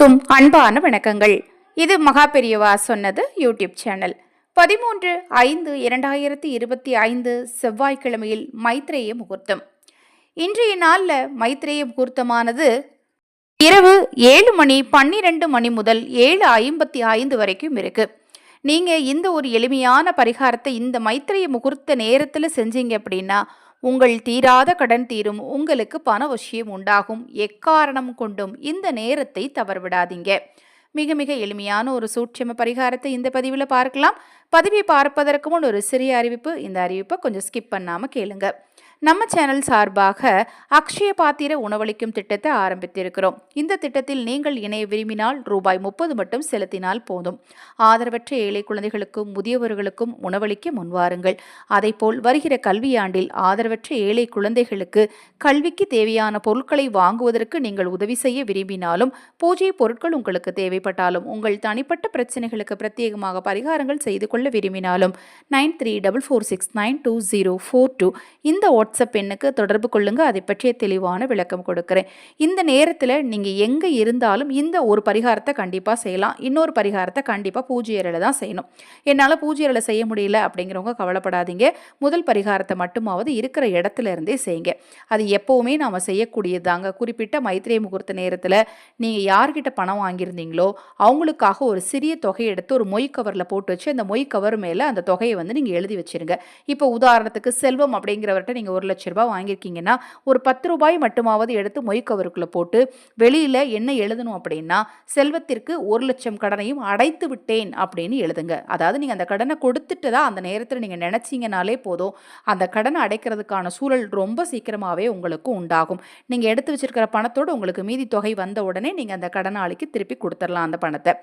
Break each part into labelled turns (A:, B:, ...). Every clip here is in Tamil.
A: அனைவருக்கும் அன்பான வணக்கங்கள். இது மகா பெரியவா சொன்னது யூடியூப் சேனல். பதிமூன்று ஐந்து இரண்டாயிரத்தி இருபத்தி ஐந்து செவ்வாய்க்கிழமையில் மைத்ரேய முகூர்த்தம். இன்றைய நாளில் மைத்ரேய முகூர்த்தமானது இரவு ஏழு மணி பன்னிரெண்டு மணி முதல் ஏழு ஐம்பத்தி ஐந்து வரைக்கும் இருக்கு. நீங்கள் இந்த ஒரு எளிமையான பரிகாரத்தை இந்த மைத்ரேய முகூர்த்த நேரத்தில் செஞ்சீங்க அப்படின்னா உங்கள் தீராத கடன் தீரும் உங்களுக்கு பண விஷயம் உண்டாகும். எக்காரணம் கொண்டும் இந்த நேரத்தை தவறவிடாதீங்க. மிக மிக எளிமையான ஒரு சூட்சம பரிகாரத்தை இந்த பதிவில் பார்க்கலாம். பதிவை பார்ப்பதற்கு முன் ஒரு சிறிய அறிவிப்பு. இந்த அறிவிப்பை கொஞ்சம் ஸ்கிப் பண்ணாமல் கேளுங்க. நம்ம சேனல் சார்பாக அக்ஷய பாத்திர உணவளிக்கும் திட்டத்தை ஆரம்பித்திருக்கிறோம். இந்த திட்டத்தில் நீங்கள் இணைய விரும்பினால் ரூபாய் முப்பது மட்டும் செலுத்தினால் போதும். ஆதரவற்ற ஏழை குழந்தைகளுக்கும் முதியவர்களுக்கும் உணவளிக்க முன்வாருங்கள் அதைப்போல் வருகிற கல்வியாண்டில் ஆதரவற்ற ஏழை குழந்தைகளுக்கு கல்விக்கு தேவையான பொருட்களை வாங்குவதற்கு நீங்கள் உதவி செய்ய விரும்பினாலும் பூஜை பொருட்கள் உங்களுக்கு தேவைப்பட்டாலும் உங்கள் தனிப்பட்ட பிரச்சனைகளுக்கு பிரத்யேகமாக பரிகாரங்கள் செய்து கொள்ள விரும்பினாலும் nine three double four six nine two zero four two இந்த வாட்ஸ்அப் எண்ணுக்கு தொடர்பு கொள்ளுங்க. அதை பற்றிய தெளிவான விளக்கம் கொடுக்குறேன். இந்த நேரத்தில் நீங்கள் எங்கே இருந்தாலும் இந்த ஒரு பரிகாரத்தை கண்டிப்பாக செய்யலாம். இன்னொரு பரிகாரத்தை கண்டிப்பாக பூஜை அறையில் தான் செய்யணும். என்னால் பூஜை அறையில் செய்ய முடியல அப்படிங்கிறவங்க கவலைப்படாதீங்க. முதல் பரிகாரத்தை மட்டுமாவது இருக்கிற இடத்துல இருந்தே செய்யுங்க. அது எப்போவுமே நாம் செய்யக்கூடியதாங்க குறிப்பிட்ட மைத்திரை முகூர்த்த நேரத்தில் நீங்கள் யார்கிட்ட பணம் வாங்கியிருந்தீங்களோ அவங்களுக்காக ஒரு சிறிய தொகையை எடுத்து ஒரு மொய் கவரில் போட்டு வச்சு அந்த மொய் கவர் மேலே அந்த தொகையை வந்து நீங்கள் எழுதி வச்சிருங்க. இப்போ உதாரணத்துக்கு செல்வம் அப்படிங்கிறவர்கிட்ட நீங்கள் ஒரு லட்ச ரூபாய் வாங்கியிருக்கீங்கன்னா ஒரு பத்து ரூபாய் மட்டுமாவது எடுத்து மொய்கவருக்குள்ளே போட்டு வெளியில் என்ன எழுதணும் அப்படின்னா செல்வத்திற்கு ஒரு லட்சம் கடனையும் அடைத்து விட்டேன் அப்படின்னு எழுதுங்க. அதாவது நீங்கள் அந்த கடனை கொடுத்துட்டு தான் அந்த நேரத்தில் நீங்கள் நினச்சிங்கனாலே போதும். அந்த கடனை அடைக்கிறதுக்கான சூழல் ரொம்ப சீக்கிரமாகவே உங்களுக்கு உண்டாகும். நீங்கள் எடுத்து வச்சிருக்கிற பணத்தோடு உங்களுக்கு மீதி தொகை வந்த உடனே நீங்கள் அந்த கடனாளிக்கு திருப்பி கொடுத்துடலாம் அந்த பணத்தை.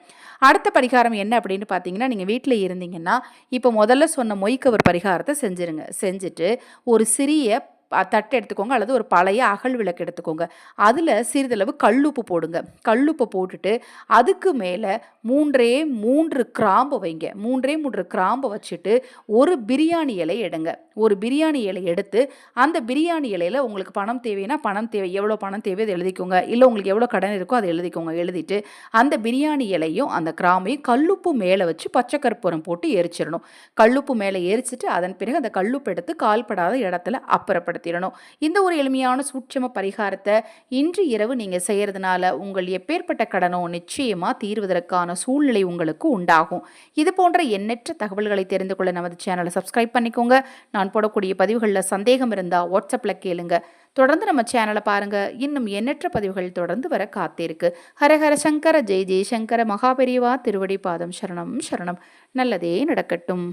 A: அடுத்த பரிகாரம் என்ன அப்படின்னு பார்த்தீங்கன்னா நீங்கள் வீட்டில் இருந்தீங்கன்னா இப்போ முதல்ல சொன்ன மொய்க்கவர் பரிகாரத்தை செஞ்சுருங்க. செஞ்சுட்டு ஒரு சிறிய பழைய தட்டை எடுத்துக்கோங்க. அல்லது ஒரு பழைய அகல் விளக்கு எடுத்துக்கோங்க. அதில் சிறிதளவு கல்லுப்பு போடுங்க. கல்லுப்பை போட்டுட்டு அதுக்கு மேலே மூன்றே மூன்று கிராம்பு வைங்க. மூன்றே மூன்று கிராம்பு வச்சுட்டு ஒரு பிரியாணி இலை எடுங்க. ஒரு பிரியாணி இலை எடுத்து அந்த பிரியாணி இலையில் உங்களுக்கு பணம் தேவைன்னா பணம் தேவை. எவ்வளோ பணம் தேவை அதை எழுதிக்கோங்க. இல்லை உங்களுக்கு எவ்வளோ கடன் இருக்கோ அதை எழுதிக்கோங்க. எழுதிட்டு அந்த பிரியாணி இலையும் அந்த கிராமையும் கல்லுப்பு மேலே வச்சு பச்சை கற்பூரம் போட்டு எரிச்சிடணும். கல்லுப்பு மேலே எரிச்சிட்டு அதன் பிறகு அந்த கல்லுப்பு எடுத்து கால்படாத இடத்துல அப்புறப்படுத்திடணும். இந்த ஒரு எளிமையான சூட்சம பரிகாரத்தை இன்று இரவு நீங்கள் செய்கிறதுனால உங்கள் எப்பேற்பட்ட கடனோ நிச்சயமாக தீர்வதற்கான சூழ்நிலை உங்களுக்கு உண்டாகும். இது போன்ற எண்ணற்ற தகவல்களை தெரிந்து கொள்ள நமது சேனலை சப்ஸ்கிரைப் பண்ணிக்கோங்க. நான் போடக்கூடிய பதிவுகளில் சந்தேகம் இருந்தால் வாட்ஸ்அப்பில் கேளுங்க. தொடர்ந்து நம்ம சேனலை பாருங்க. இன்னும் எண்ணற்ற பதிவுகள் தொடர்ந்து வர காத்திருக்கு. ஹரஹர சங்கர ஜெய் ஜெய் சங்கர மகாபெரிவா திருவடி பாதம் சரணம் சரணம். நல்லதே நடக்கட்டும்.